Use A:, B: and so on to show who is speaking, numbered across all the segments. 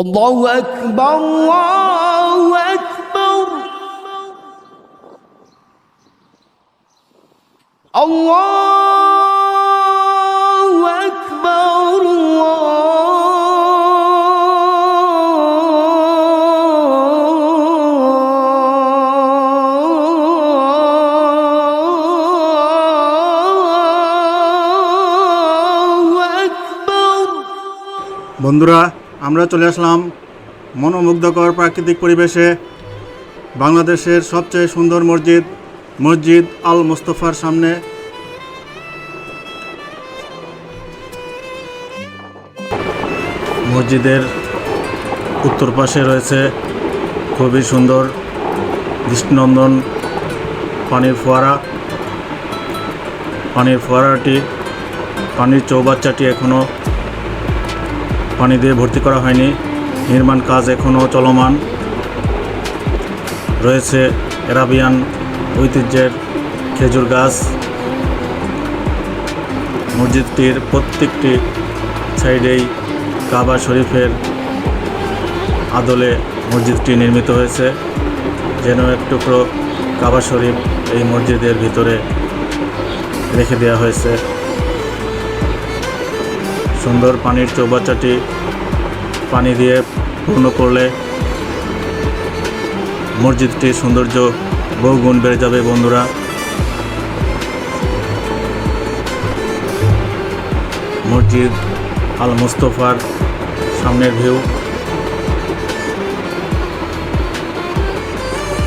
A: Allahu Akbar Allahu Akbar. Allahu Akbar
B: বন্ধুরা আমরা চলে আসলাম মনোমুগ্ধকর প্রাকৃতিক পরিবেশে বাংলাদেশের সবচেয়ে সুন্দর মসজিদ মসজিদ আল মোস্তফার সামনে। মসজিদের উত্তর পাশে রয়েছে খুবই সুন্দর দৃষ্টিনন্দন পানির ফোয়ারা। পানির ফোয়ারাটি, পানির চৌবাচ্চাটি এখনও পানি দিয়ে ভর্তি করা হয়নি। নির্মাণ কাজ এখনও চলমান। রয়েছে এরাবিয়ান ঐতিহ্যের খেজুর গাছ। মসজিদটির প্রত্যেকটি সাইডেই কাবা শরীফের আদলে মসজিদটি নির্মিত হয়েছে। যেন এক টুকরো কাবা শরীফ এই মসজিদের ভিতরে রেখে দেওয়া হয়েছে। সুন্দর পানির চৌবাচ্চাটি পানি দিয়ে পূর্ণ করলে মসজিদটির সৌন্দর্য বহুগুণ বেড়ে যাবে, বন্ধুরা। মসজিদ আল মুস্তফার সামনের ভিউ।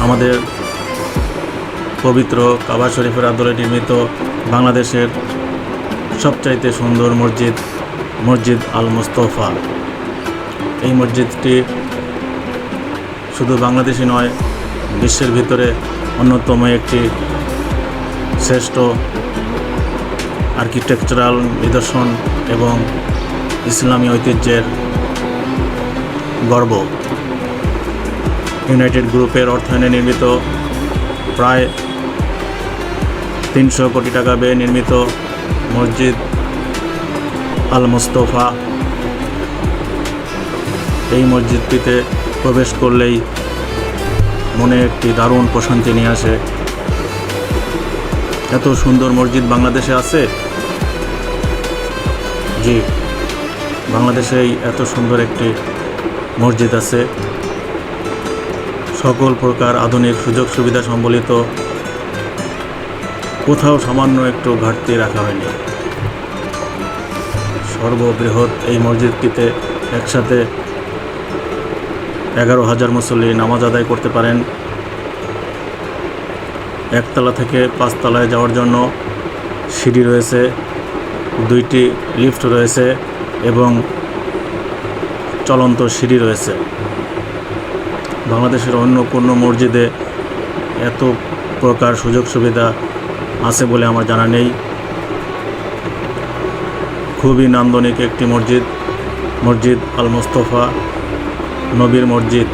B: আমাদের পবিত্র কাবা শরীফের আদলে নির্মিত বাংলাদেশের সবচাইতে সুন্দর মসজিদ মসজিদ আল মুস্তফা। এই মসজিদটি শুধু বাংলাদেশি নয়, বিশ্বের ভিতরে অন্যতম একটি শ্রেষ্ঠ আর্কিটেকচারাল নিদর্শন এবং ইসলামী ঐতিহ্যের গর্ব। ইউনাইটেড গ্রুপের অর্থায়নে নির্মিত প্রায় তিনশো কোটি টাকা ব্যয়ে নির্মিত মসজিদ আল মুস্তফা এই মসজিদটিতে প্রবেশ করলেই মনে একটি দারুণ প্রশান্তি নিয়ে আসে। এত সুন্দর মসজিদ বাংলাদেশে আছে? জি, বাংলাদেশেই এত সুন্দর একটি মসজিদ আছে। সকল প্রকার আধুনিক সুযোগ সুবিধা সম্বলিত কোথাও সামান্য একটু ঘাটতি রাখা হয়নি। সর্ববৃহৎ এই মসজিদটিতে একসাথে এগারো হাজার মুসল্লি নামাজ আদায় করতে পারেন। একতলা থেকে পাঁচতলায় যাওয়ার জন্য সিঁড়ি রয়েছে, দুইটি লিফট রয়েছে এবং চলন্ত সিঁড়ি রয়েছে। বাংলাদেশের অন্য কোনো মসজিদে এত প্রকার সুযোগ সুবিধা আছে বলে আমার জানা নেই। খুবই নান্দনিক একটি মসজিদ মসজিদ আল মোস্তফা নবীর মসজিদ।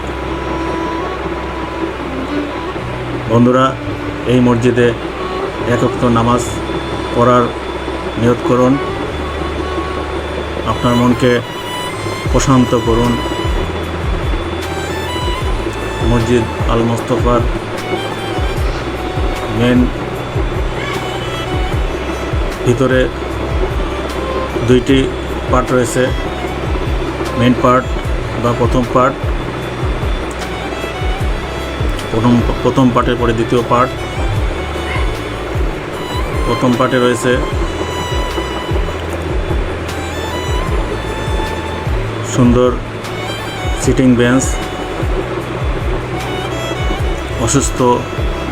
B: বন্ধুরা, এই মসজিদে একক্ত নামাজ পড়ার নিয়ত করুন। আপনার মনকে প্রশান্ত করুন। মসজিদ আল মোস্তফার মেন ভিতরে দুইটি পার্ট রয়েছে মেন পার্ট বা প্রথম পার্ট প্রথম প্রথম পার্টের পরে দ্বিতীয় পার্ট প্রথম পার্টে রয়েছে সুন্দর সিটিং বেঞ্চ অসুস্থ,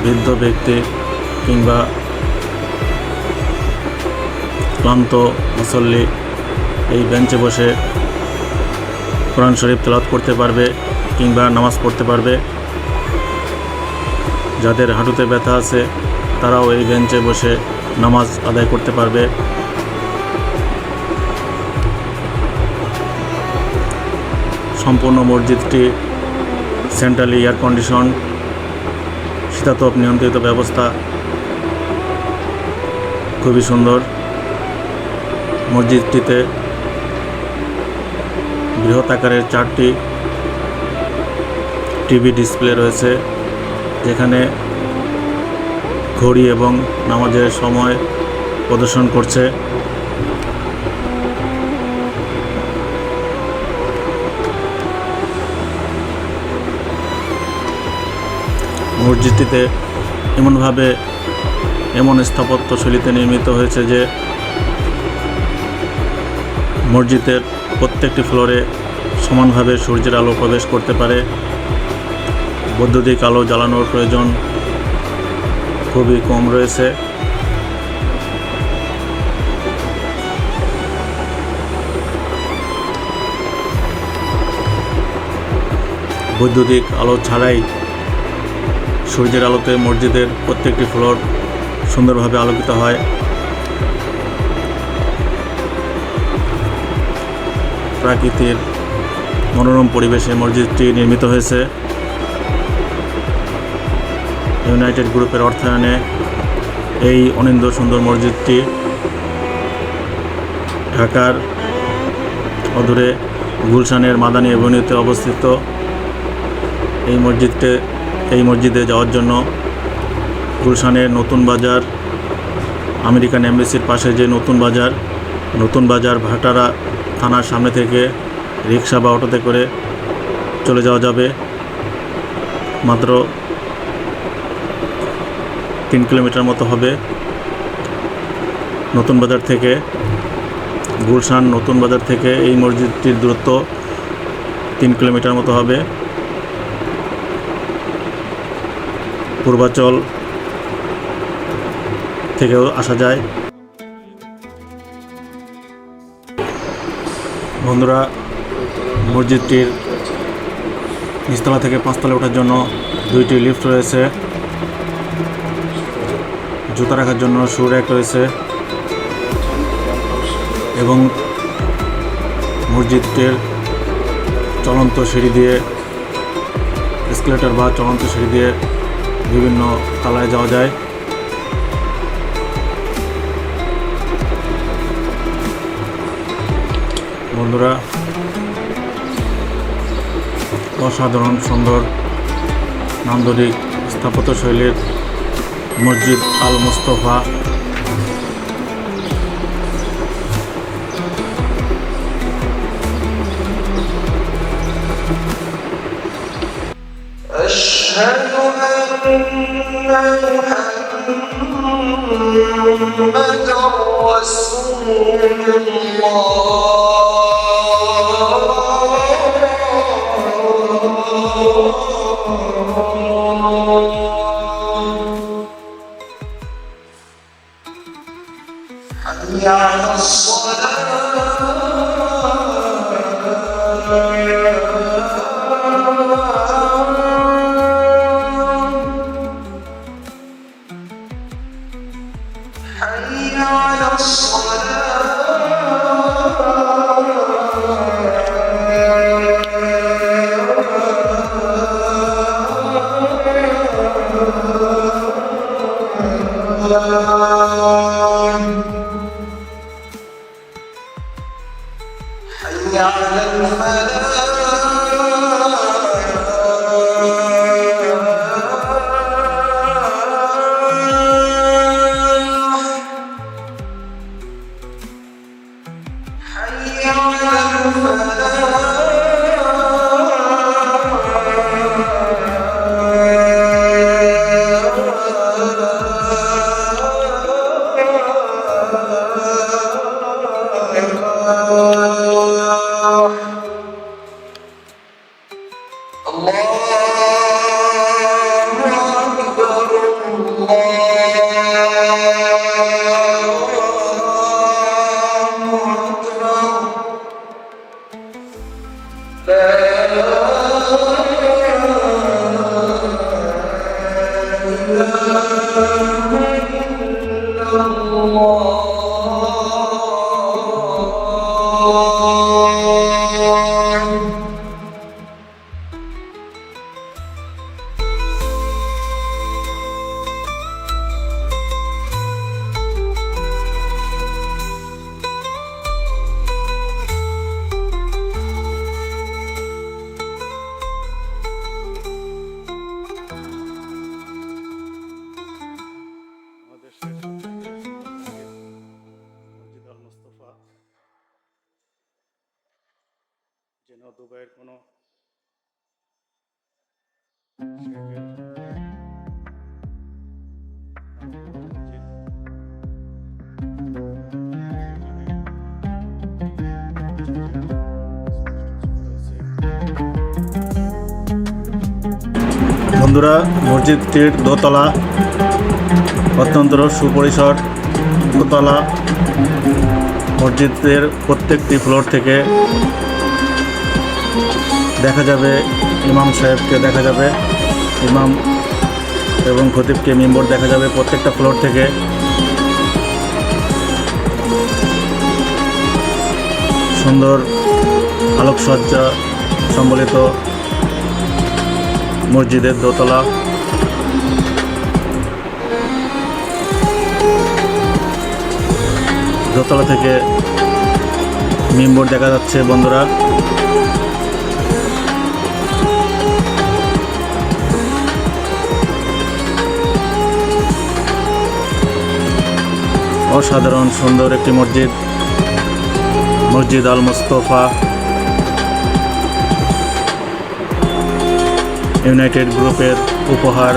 B: বৃদ্ধ ব্যক্তি কিংবা ক্লান্ত, মুসল্লি এই বেঞ্চে বসে কোরআন শরীফ তেলাওয়াত করতে পারবে কিংবা নামাজ পড়তে পারবে। যাদের হাঁটুতে ব্যথা আছে, তারাও এই বেঞ্চে বসে নামাজ আদায় করতে পারবে। সম্পূর্ণ মসজিদটি সেন্ট্রালি এয়ার কন্ডিশন, শীতাতপ নিয়ন্ত্রিত ব্যবস্থা খুবই সুন্দর। মসজিদটিতে বৃহৎ আকারের চারটি টিভি ডিসপ্লে রয়েছে, যেখানে ঘড়ি এবং নামাজের সময় প্রদর্শন করছে। মসজিদটিতে এমনভাবে এমন স্থাপত্য শৈলীতে নির্মিত হয়েছে যে মসজিদের প্রত্যেকটি ফ্লোরে সমানভাবে সূর্যের আলো প্রবেশ করতে পারে। বৈদ্যুতিক আলো জ্বালানোর প্রয়োজন খুবই কম রয়েছে। বৈদ্যুতিক আলো ছাড়াই সূর্যের আলোতে মসজিদের প্রত্যেকটি ফ্লোর সুন্দরভাবে আলোকিত হয়। প্রাকৃতিক মনোরম পরিবেশে মসজিদটি নির্মিত হয়েছে। ইউনাইটেড গ্রুপের অর্থায়নে এই অনিন্দ সুন্দর মসজিদটি ঢাকার অদূরে গুলশানের মাদানী এভিনিউতে অবস্থিত। এই মসজিদকে, এই মসজিদে যাওয়ার জন্য গুলশানের নতুন বাজার, আমেরিকান এমবেসির পাশে যে নতুন বাজার নতুন বাজার ভাটারা থানার সামনে থেকে রিক্সা বা অটোতে করে চলে যাওয়া যাবে। মাত্র তিন কিলোমিটার মতো হবে। নতুন বাজার থেকে, গুলশান নতুন বাজার থেকে এই মসজিদটির দূরত্ব তিন কিলোমিটার মতো হবে। পূর্বাচল থেকেও আসা যায়। বন্ধুরা, মসজিদটির নিচতলা থেকে পাঁচতলা ওঠার জন্য দুইটি লিফট রয়েছে। জুতা রাখার জন্য শু র্যাক রয়েছে এবং মসজিদটির চলন্ত সিঁড়ি দিয়ে, এসকেলেটর বা চলন্ত সিঁড়ি দিয়ে বিভিন্ন তলায় যাওয়া যায়। বন্ধুরা অসাধারণ সুন্দর নান্দনিক স্থাপত্য শৈলীর মসজিদ আল মুস্তফা
A: أشهد أن محمدا رسول الله আল্লাহ
B: না দুবাইয়ের কোনো বন্ধুরা মসজিদটির দোতলা অত্যন্ত সুপরিসর দোতলা। মসজিদের প্রত্যেকটি ফ্লোর থেকে দেখা যাবে, ইমাম সাহেবকে দেখা যাবে, ইমাম এবং খতিবকে মেম্বর দেখা যাবে প্রত্যেকটা ফ্লোর থেকে। সুন্দর আলোকসজ্জা সম্বলিত মসজিদের দোতলা। দোতলা থেকে মিম্বর দেখা যাচ্ছে বন্ধুরা। অসাধারণ সুন্দর একটি মসজিদ। মসজিদ আল মুস্তফা। ইউনাইটেড গ্রুপের উপহার।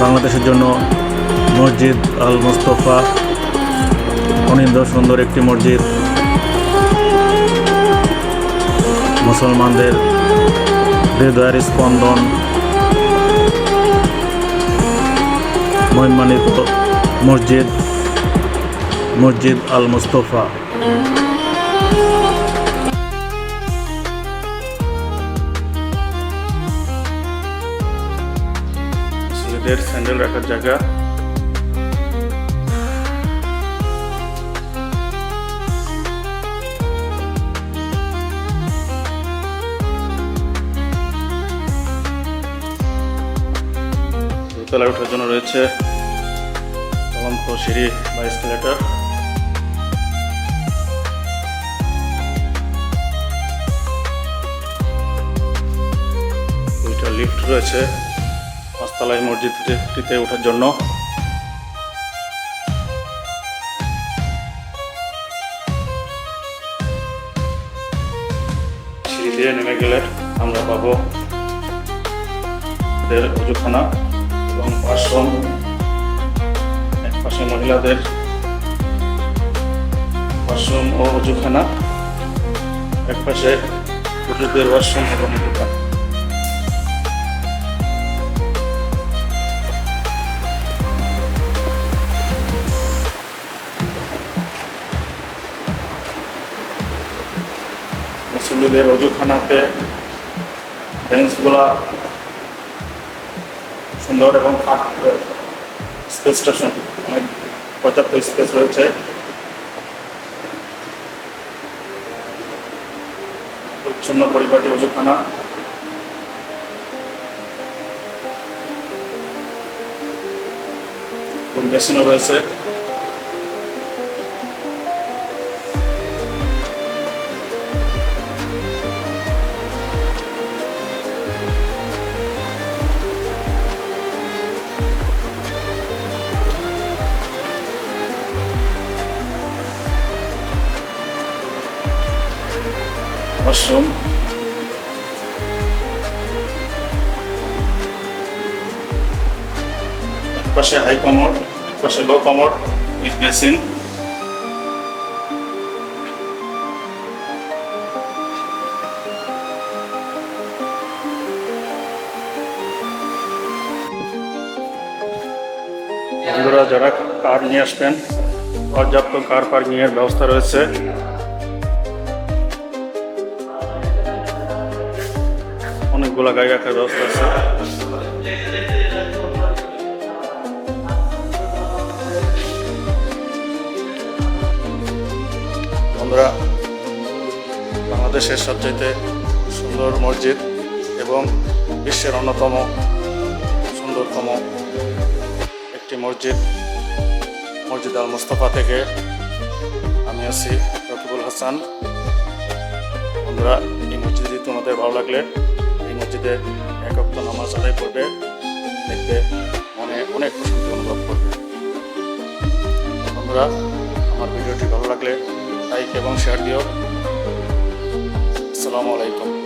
B: বাংলাদেশের জন্য মসজিদ আল মুস্তফা। অনিন্দ সুন্দর একটি মসজিদ। মুসলমানদের হৃদয়ের স্পন্দন। মহিমান্বিত মসজিদ মসজিদ আল মুস্তফা ছেলেদের স্যান্ডেল রাখার জায়গা। দোতলায় ওঠার জন্য রয়েছে চলন্ত সিঁড়ি বা এসকেলেটার দুইটা লিফট রয়েছে পাঁচতলায় মসজিদটিতে ওঠার জন্য। সিঁড়ি দিয়ে নেমে গেলে আমরা পাবো এদের উজুখানা এবং এক পাশে মহিলাদের ওয়াশরুম ও উজুখানা এক পাশে পুরুষদের ওয়াশরুম এবং উজুখানা মুসলিমদের অজুখানাতে বেঞ্চগুলা সুন্দর এবং স্পেসটা অনেক পর্যাপ্ত স্পেস রয়েছে। পরিচ্ছন্ন পরিপাটি অজুখানা মেশিনও রয়েছে। ওয়াশরুম পাশে হাই কমোড পাশে লো কমোড উইথ বেসিন বন্ধুরা, যারা কার নিয়ে আসবেন, পর্যাপ্ত কার পার্কিংয়ের ব্যবস্থা রয়েছে। অনেকগুলা গাড়ি রাখার ব্যবস্থা আছে। বন্ধুরা, বাংলাদেশের সবচাইতে সুন্দর মসজিদ এবং বিশ্বের অন্যতম সুন্দরতম একটি মসজিদ মসজিদ আল মুস্তফা থেকে আমি আছি রকিবুল হাসান। বন্ধুরা, এই মসজিদটি তোমাদের ভালো লাগলে মসজিদে এক অক্ত নামাজ আদায় করবে, দেখবে মনে অনেক প্রশান্তি অনুভব করবে। বন্ধুরা, আমার ভিডিওটি ভালো লাগলে লাইক এবং শেয়ার দিও। আসসালামু আলাইকুম।